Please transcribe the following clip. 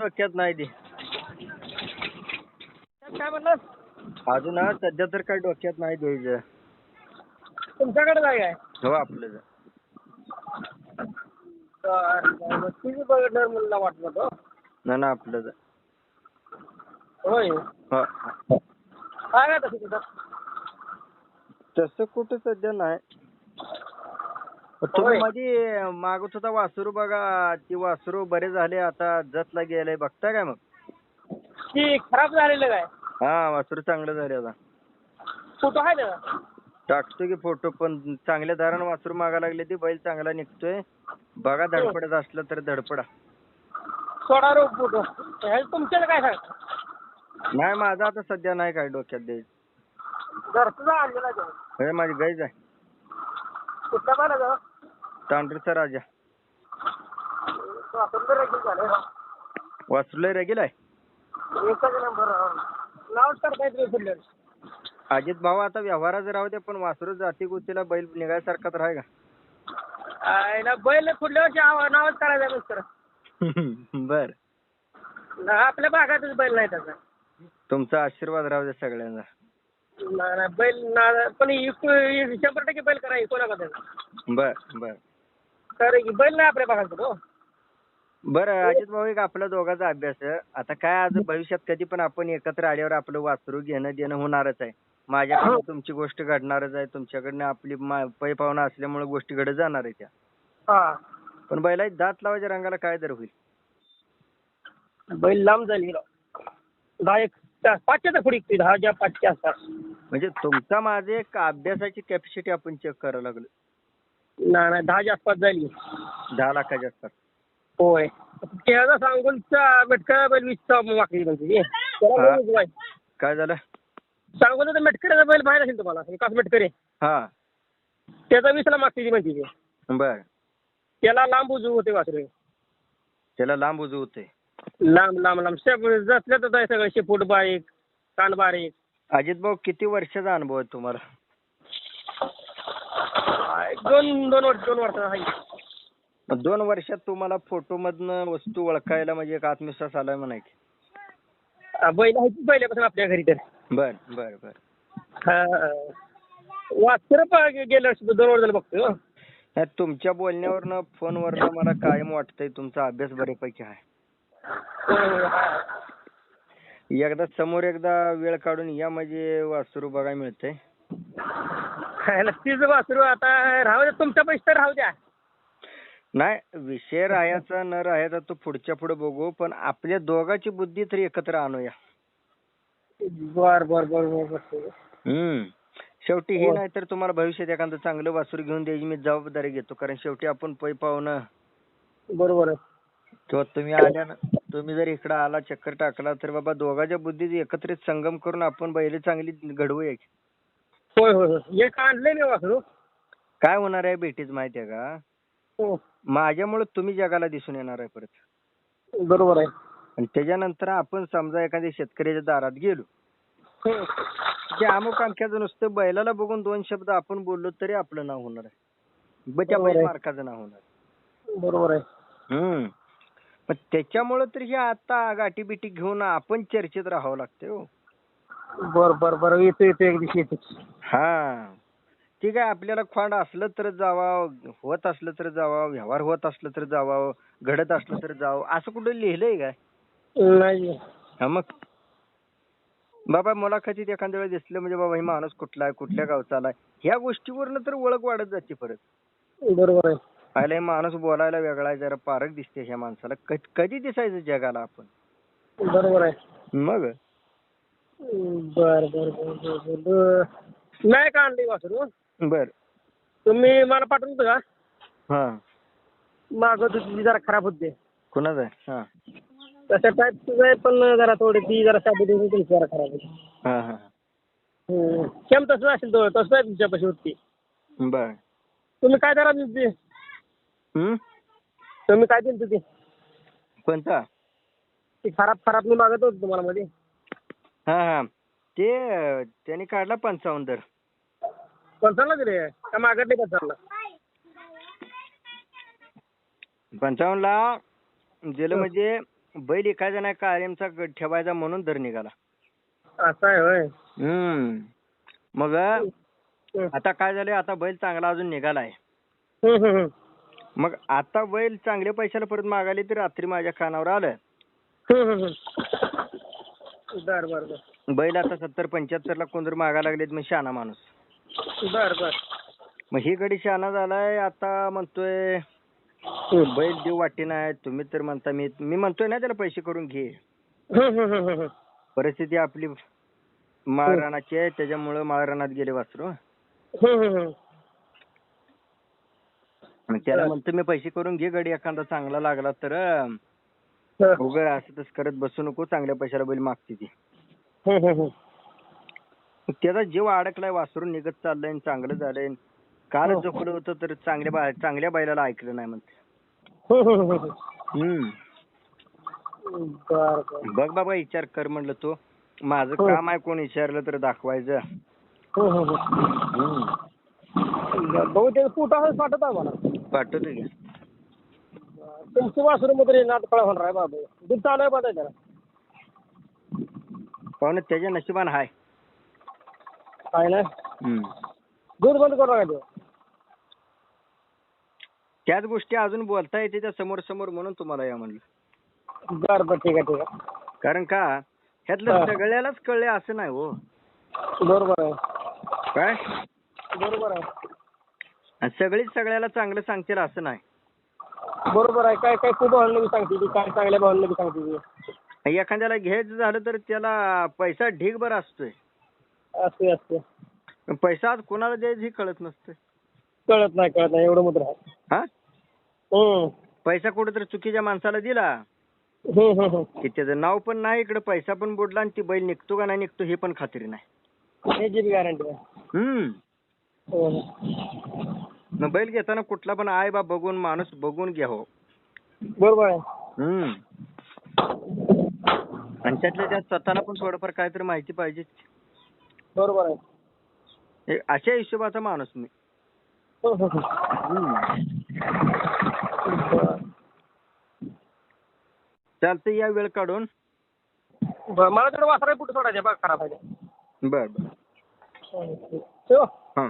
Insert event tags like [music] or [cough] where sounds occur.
डोक्यात नाही ते. काय म्हणलं अजून सध्या तर काही डोक्यात नाही द्यायचं तुमच्याकडे काय? हो आपलं. तुझी बघणार मला वाटलं तो. ना ना आपलं होय? हो. काय काय तसं तिथं? तसं कुठं सध्या नाही. तुम्ही. मध्ये मागत होता वासरू बघा ती वासरू बरे झाले आता जतला गेले बघता काय मग? ती खराब झालेलं काय? हा वासरू चांगलं झाले आता. फोटो आहे ना? टाकतो की फोटो पण चांगल्या दारानं वासरू मागा लागले ती बैल चांगला निघतोय. बघा धडपडत असलं तर धडपडा. सोडा रो फोटो तुमच्याला काय सांग नाही माझं आता सध्या नाही काय डोक्यात द्यायचं घरचं आणलेला माझी गाईच आहे. कुठला पाहिला का तांढरीचा राजा. स्वातंत्र्य रेगील आहे? एकच नंबर नाव अजित भाऊ आता व्यवहारात राहू दे पण वासरू जाती गुतीला बैल निघायसारखा तर आहे का बैल आव- नावच करायचं मिस्टर. [laughs] बर. आपल्या भागातच बैल नाही त्याचा. तुमचा आशीर्वाद राहू दे सगळ्यांना बैल ना पण शंभर टक्के बैल करा कोणाकडे बर बर. की बैल नाही आपल्या भागात तो बरं अजित भाऊ एक आपला दोघांचा अभ्यास आहे. आता काय आज भविष्यात कधी पण आपण एकत्र आल्यावर आपलं वासरू घेणं देणं होणारच आहे. माझ्याकडनं तुमची गोष्ट घडणारच आहे. तुमच्याकडनं आपली मा- पै पाहुणा असल्यामुळे गोष्टी घडत जाणार आहे त्या. हा. पण बैला दात लावायच्या रंगाला काय दर होईल. बैल लांब. दहा एक पाचच्या तर पुढे पाचच्या आसपास म्हणजे तुमचा माझे एक अभ्यासाची कॅपॅसिटी आपण चेक करायला लागलो. नाही नाही दहाच्या आसपास झाली दहा लाखाच्या आसपास. होय. त्याचा सांगोलचा मेटकरा बैल वीसचा मागणी म्हणजे त्याला. काय झालं? सांगोलचा मेटकऱ्याचा बैल माहीत असेल तुम्हाला. विकास मेटकरे. हा. त्याचा वीसला मागते ती म्हणते ती. बर. त्याला लांब उजू होते वासरे. त्याला लांब उजू होते. लांब लांब लांब. शेप जसल्या तर सगळं. शेपूट बारीक कान बारीक. अजित भाऊ किती वर्षाचा अनुभव आहे तुम्हाला? दोन दोन वर्ष दोन वर्ष आहे मग दोन वर्षात तुम्हाला फोटो मधनं वस्तू ओळखायला म्हणजे एक आत्मविश्वास आलाय म्हणा की बैल आहे की पहिल्यापासून आपल्या घरी तर? बर बर बर. वाचर गेल्या वर्षी दोन वर्ष झालं बघतोय हो. नाही, तुमच्या बोलण्यावरनं फोनवरनं मला कायम वाटतंय तुमचा अभ्यास बऱ्यापैकी आहे. हो, हा. एकदा समोर एकदा वेळ काढून या म्हणजे वासरू बघायला मिळतंय. खायला तीच वासरू आता. राहू द्या तुमच्या पैसे तर राहू द्या. नाही विषय राहायचा न राहायचा तो पुढच्या पुढे बघू पण आपल्या दोघांची बुद्धी तरी एकत्र आणूया. बर बर बर बर बर. हम्म. शेवटी हे हो. नाही तर तुम्हाला भविष्यात एखादं चांगलं वासरू घेऊन द्यायची मी जबाबदारी घेतो कारण शेवटी आपण पै पाहुणं बरोबर आहे. किंवा तुम्ही आल्या ना तुम्ही जर इकडं आला चक्कर टाकला तर बाबा दोघांच्या बुद्धीत एकत्रित संगम करून आपण बैल चांगली घडवूया की. होय होय होय. एक आणलंय मी वासरू. काय होणार आहे भेटीच माहितीये का? हो. माझ्यामुळे तुम्ही जगाला दिसून येणार आहे परत. बरोबर आहे. आणि त्याच्यानंतर आपण समजा एखाद्या शेतकऱ्याच्या दारात गेलो. हो. की अमुक अंख्याचं नुसतं बैलाला बघून दोन शब्द आपण बोललो तरी आपलं नाव होणार आहे. ब त्या बरोबर बैल आहे. मार्काचं नाव होणार बरोबर आहे. हम्म. पण त्याच्यामुळे तर हे आता गाठी बिटी घेऊन आपण चर्चेत राहावं लागतंय हो. बर बर बर. येतो येतो. एक दिवशी येतो. हा. ठीक आहे आपल्याला खोंड असलं तर जावा होत असलं तर जावा व्यवहार होत असलं तर जावा घडत असलं तर जावं असं कुठं लिहिलंय काय? नाही. हा मग. बाबा मुलाखतीत एखाद्या वेळेस दिसलं म्हणजे बाबा हे माणूस कुठला आहे कुठल्या गावचा आलाय. ह्या गोष्टीवरनं तर ओळख वाढत जाते परत. बरोबर आहे. आयला हे माणूस बोलायला वेगळा आहे जरा पारख दिसते ह्या माणसाला. क- कधी दिसायचं जगाला आपण. बरोबर आहे. मग? बर बर बर बर. नाही का आणली वासरू? बर. तुम्ही मला पाठवून देता का? हा. मागं तुझी जरा खराब होते कुणाचं आहे? हा. तशा टाईपच आहे पण जरा थोडी ती जरा साबुत तुमची जरा खराब होती. हा हा हम्म. सेम तसं असेल तो तसं आहे तुमच्यापाशी होती बर. तुम्ही काय करा तुमची हम्म? तुम्ही काय दिलं तुझी कोणता? ती खराब खराब मी मागत होतो तुम्हाला मध्ये. हा हा. ते अं, त्याने काढला पंचावन्न दर. पंचावन्न दिले? का मागत नाही पंचावन्न पंचावन्न ला दिलं म्हणजे बैल एखाद्या नाही कायमचा ग- ठेवायचा म्हणून दर निघाला. असं आहे होय. हम्म. मग हं. आता काय झालंय? आता बैल चांगला अजून निघालाय हं, हं, हं. मग आता बैल चांगल्या पैशाला परत मागायला तर रात्री माझ्या कानावर आलं. हं, हं, हं. बर बर बर. बैल आता सत्तर पंच्याहत्तर ला कोण मागायला लागलेत मग शहाणा माणूस. बर बर मग ही गडी शहाणा झालाय आता म्हणतोय. बैल देऊ वाटी नाही तुम्ही तर म्हणता मी मी म्हणतोय ना त्याला पैसे करून घे हं, हं, हं. परिस्थिती आपली माळरानाची आहे त्याच्यामुळं माळरानात गेले वासरू त्याला. म्हणतो मी पैसे करून घे गडी एखादा चांगला लागला तर. उगा असं तसं करत बसू नको चांगल्या पैशाला बैल मागते ती त्याचा जीव अडकलाय वासरून निघत चाललंय आणि चांगलं झालंय. काल हो. जपलं होतं तर चांगल्या बा- चांगल्या बैलाला ऐकलं नाही म्हणते. हं, हं, हं, हं. हम्म. बर बर. बघ बाबा विचार कर म्हणलं तो. माझं हो. काम आहे कोण विचारलं तर दाखवायचं. हं, हं, हं. बर. भाऊ ते फोटो आहे आम्हाला. पाठवतो की. तुमची वासरू मध्ये नाटकळा होणार आहे बाबा. दूध चालू आहे बघा त्याला पाहुणे त्याच्या नशिबान हाय. काय. दूध बंद करू नका देऊ त्याच गोष्टी अजून बोलता येते त्या समोर समोर म्हणून तुम्हाला या म्हणलं. बर बर ठीक आहे ठीक आहे. कारण का? ह्यातलं हा. सगळ्यालाच कळले असं नाही हो. बरोबर आहे. काय? बरोबर आहे. आणि सगळीच सगळ्याला चांगलं सांगतील असं नाही. बरोबर आहे. काय काय खूप भावना बी सांगते ती. काय चांगल्या भावना बी सांगते ती. एखाद्याला घ्यायचं झालं तर त्याला पैसा ढीगभर असतोय. असते असते पैसा आज कोणाला द्यायचं हे कळत नसतं कळत नाही कळत नाही एवढं मात्र आहे. हा? हम्म. पैसा कुठेतरी चुकीच्या माणसाला दिला. हम्म, हम्म, हम्म. की त्याचं नाव पण नाही इकडे पैसा पण बुडला आणि ती बैल निघतो का नाही निघतो हे पण खात्री नाही. याची बी गॅरंटी आहे. हम्म. मग बैल घेताना कुठला पण आई बाप बघून माणूस बघून घ्यावं बरोबर आहे. हम्म. आणि त्यातल्या त्यात स्वतःला पण थोडंफार काहीतरी माहिती पाहिजे. बरोबर आहे हे अशा हिशोबाचा माणूस मी हम्म, हम्म, हम्म. बरं. चालतं या वेळ काढून बरं मला तेवढं वासरा कुठं सोडायचं बघ खराब आहे ते. बर बर हम्म. ठेवू? हां